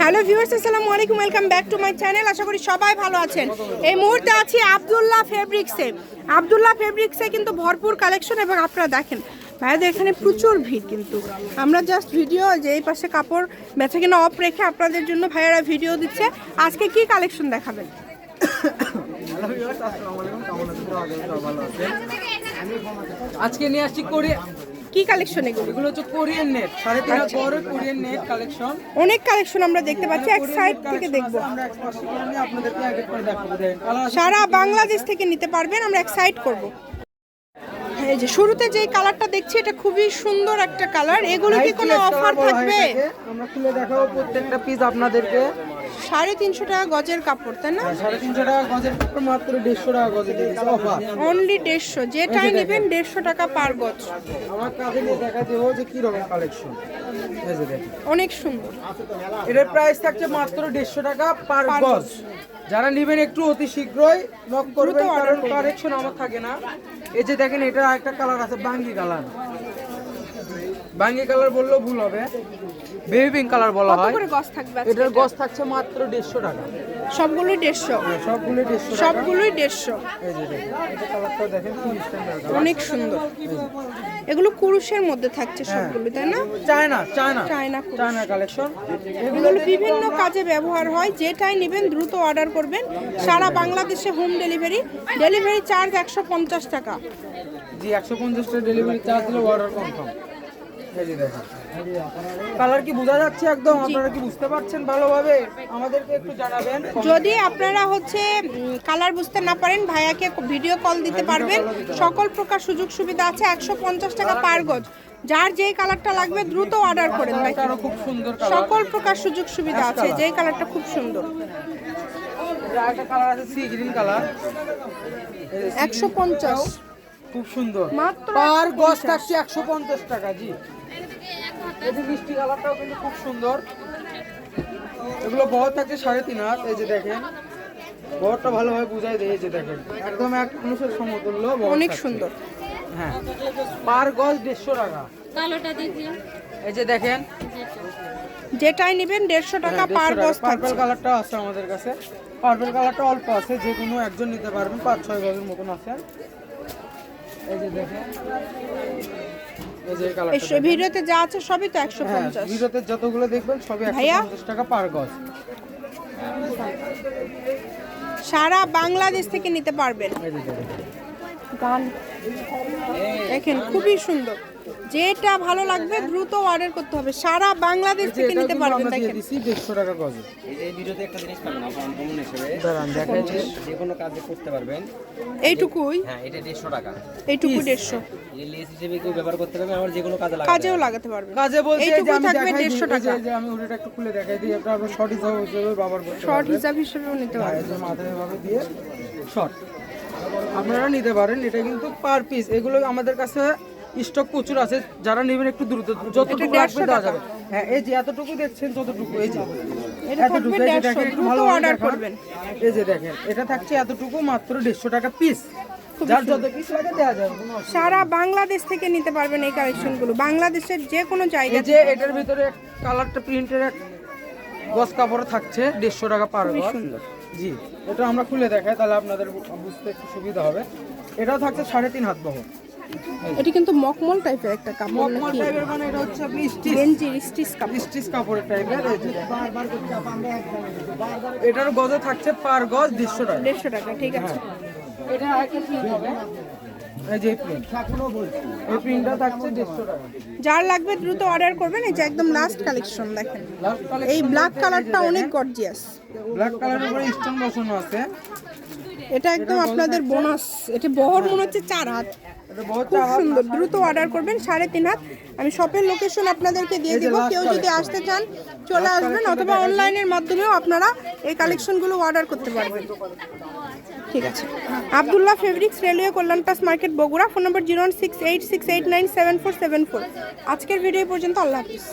Hello viewers, আসসালামু আলাইকুম, welcome back to my channel. আশা করি সবাই ভালো আছেন। এই মুহূর্তে আছি আব্দুল্লাহ ফেব্রিক্সে। আব্দুল্লাহ ফেব্রিক্সে কিন্তু ভরপুর কালেকশন এবং আপনারা দেখেন, ভাইয়াদের এখানে প্রচুর ভিড় কিন্তু। আমরা জাস্ট ভিডিও যে এই পাশে কাপড় বেচা কিনা অফ রেখে আপনাদের জন্য ভাইয়ারা ভিডিও দিচ্ছে। আজকে কি কালেকশন দেখাবেন? করি আজকে নিয়ে আসছি কোরিয়ান কি কালেকশন এগুলো? এগুলো হচ্ছে কোরিয়ান নেট সাড়ে তিন বড় কোরিয়ান নেট কালেকশন অনেক কালেকশন আমরা দেখতে পাচ্ছি এক সাইড থেকে দেখব। আমরা এক পাশে করে নিয়ে আপনাদেরকে এক এক করে দেখাবো সারা বাংলাদেশ থেকে নিতে পারবেন আমরা এক সাইড করব। এই যে শুরুতে যেই কালারটা দেখছি এটা খুবই সুন্দর একটা কালার এগুলো কি কোনো অফার থাকবে? আমরা খুলে দেখাবো প্রত্যেকটা পিস আপনাদেরকে। সাড়ে তিনশো টাকা গজের কাপড় তাই না? সাড়ে তিনশো টাকা গজের কাপড় মাত্র দেড়শো টাকা গজে দিয়েছে অনলি দেড়শো। যেটাই নেবেন দেড়শো টাকা পার গজ। আমার কাছে দেখা দেবো যে কি রকম কালেকশন অনেক সুন্দর। এটার প্রাইস থাকছে মাত্র দেড়শো টাকা পার গজ। যারা নেবেন একটু অতি শীঘ্রই নক করবেন কারণ কালেকশন আমার থাকে না। এই যে দেখেন এটা একটা কালার আছে বাঙ্গি কালার বাঙ্গি কালার বললেও ভুল হবে। বেবি পিঙ্ক কালার বলা হয়। করে থাকবে? এটার গজ থাকছে মাত্র দেড়শো টাকা। সবগুলোই দেড়শো। হ্যাঁ, সবগুলো দেড়শো সবগুলোই দেড়শো। এই যে এটা কালারটা দেখেন কি স্ট্যান্ডার্ড অনেক সুন্দর। এগুলো কুরুশের মধ্যে থাকছে সবগুলো তাই না? China China. China China collection এগুলো বিভিন্ন কাজে ব্যবহার হয় যেটাই নেবেন দ্রুত অর্ডার করবেন। সারা বাংলাদেশে হোম ডেলিভারি ডেলিভারি চার্জ একশো পঞ্চাশ টাকা। জি একশো পঞ্চাশটা ডেলিভারি চার্জ দিলে অর্ডার কনফার্ম কালার কি বোঝা যাচ্ছে একদম? আপনারা কি বুঝতে পারছেন ভালোভাবে? আমাদেরকে একটু জানাবেন। যদি আপনারা হচ্ছে কালার বুঝতে না পারেন ভাইয়াকে ভিডিও কল দিতে পারবেন। সকল প্রকার সুযোগ সুবিধা আছে একশো পঞ্চাশ টাকা পার গজ। যার যেই কালারটা লাগবে দ্রুত অর্ডার করেন আরও খুব সুন্দর সকল প্রকার সুযোগ সুবিধা আছে যেই কালারটা খুব সুন্দর। একশো পঞ্চাশ। খুব সুন্দর। মাত্র পার গজ থাকছে একশো পঞ্চাশ টাকা জি। এই যে মিষ্টি কালারটাও কিন্তু খুব সুন্দর। এগুলো বহর থাকছে সাড়ে তিন হাত এই যে দেখেন। বহরটা ভালোভাবে বুঝাই দেয় এই যে দেখেন। একদম এক মানুষের সমতুল্য অনেক সুন্দর। হ্যাঁ। পার গজ দেড়শো টাকা। কালোটা দেখিয়ে এই যে দেখেন। যেটাই নেবেন দেড়শো টাকা পার গজ পার্পল কালারটা আছে আমাদের কাছে। পার্পল কালারটা অল্প আছে যে কোনো একজন নিতে পারবেন পাঁচ ছয় গজের মতন আছে। এই যে দেখেন এই যে এই কালারটা স- ভিডিওতে যা আছে সবই তো একশো হ্যাঁ পঞ্চাশ। ভিডিওতে যতগুলো দেখবেন সবই একশো টাকা পার গজ। সারা বাংলাদেশ থেকে নিতে পারবেন। গান। দেখেন খুবই সুন্দর। যেটা ভালো লাগবে দ্রুত অর্ডার করতে হবে। সারা বাংলাদেশ থেকে নিতে পারবেন আমরা দেখেন। দিছি দেড়শো টাকা গজে। এই ভিডিওতে একটা জিনিস পাবেন আপনার হিসেবে। দাঁড়ান দেখেন যে কোনো কাজে করতে পারবেন। এইটুকুই? হ্যাঁ এটা দেড়শো টাকা। এইটুকু দেড়শো। এই লেস হিসেবে কেউ ব্যবহার করতে পারবে আবার যে কোনো কাজে লাগাতে কাজেও লাগাতে পারবেন কাজে বলতে এই যে এইটুকু আমি থাকবে টাকা। যে ওটা একটু খুলে দেখাই দিই আপনার আপনার শর্ট হিসাবে হিসেবে ব্যবহার করতে শর্ট হিসাব হিসেবেও নিতে হ্যাঁ, পারবেন। মাথায় এভাবে দিয়ে শর্ট আপনারা নিতে পারেন এটা কিন্তু পার পিস এগুলো আমাদের কাছে স্টক প্রচুর আছে যারা নেবেন একটু দ্রুত যতটুকু লাগবে দেওয়া যাবে। হ্যাঁ এই যে এতটুকু দেখছেন যতটুকু এই যে। এই যে দেখেন এটা থাকছে এতটুকু মাত্র দেড়শো টাকা পিস সারা বাংলাদেশ থেকে নিতে পারবেন এই কালেকশনগুলো বাংলাদেশের যে কোনো জায়গা এই যে এটার ভিতরে কালারটা প্রিন্টের গস কাপড় থাকছে দেড়শো টাকা পার সুন্দর। জি এটা আমরা খুলে দেখাই তাহলে আপনাদের বুঝতে একটু সুবিধা হবে। এটাও থাকছে সাড়ে তিন হাত বহর এটা কিন্তু মকমল টাইপের একটা কাপড় মকমল টাইপের মানে এটা হচ্ছে আপনি স্টিচ। গেঞ্জির স্টিচ কাপড়। স্টিচ কাপড়ের টাইপের বারবার এই যে। এটার গজ থাকছে পার গজ দেড়শো টাকা। দেড়শো টাকা ঠিক আছে। এটা আরেকটা কি হবে। যার লাগবে দ্রুত অর্ডার করবেন এই যে একদম লাস্ট কালেকশন দেখেন। এই ব্ল্যাক কালারটা অনেক গর্জিয়াস ব্ল্যাক কালারের উপরে স্টোন বসানো আছে। এটা একদম আপনাদের বোনাস এটা বহর মনে হচ্ছে চার হাত। খুব সুন্দর। দ্রুত অর্ডার করবেন সাড়ে তিন হাত। আমি শপের লোকেশন আপনাদেরকে দিয়ে দিব। কেউ যদি আসতে চান চলে আসবেন অথবা অনলাইনের মাধ্যমেও আপনারা এই কালেকশনগুলো অর্ডার করতে পারবেন। ঠিক আছে। Abdullah fabrics railway Kalyan pass market Bogura. Phone number zero six eight six eight nine seven four seven four আজকের ভিডিও পর্যন্ত। আল্লাহ হাফিজ।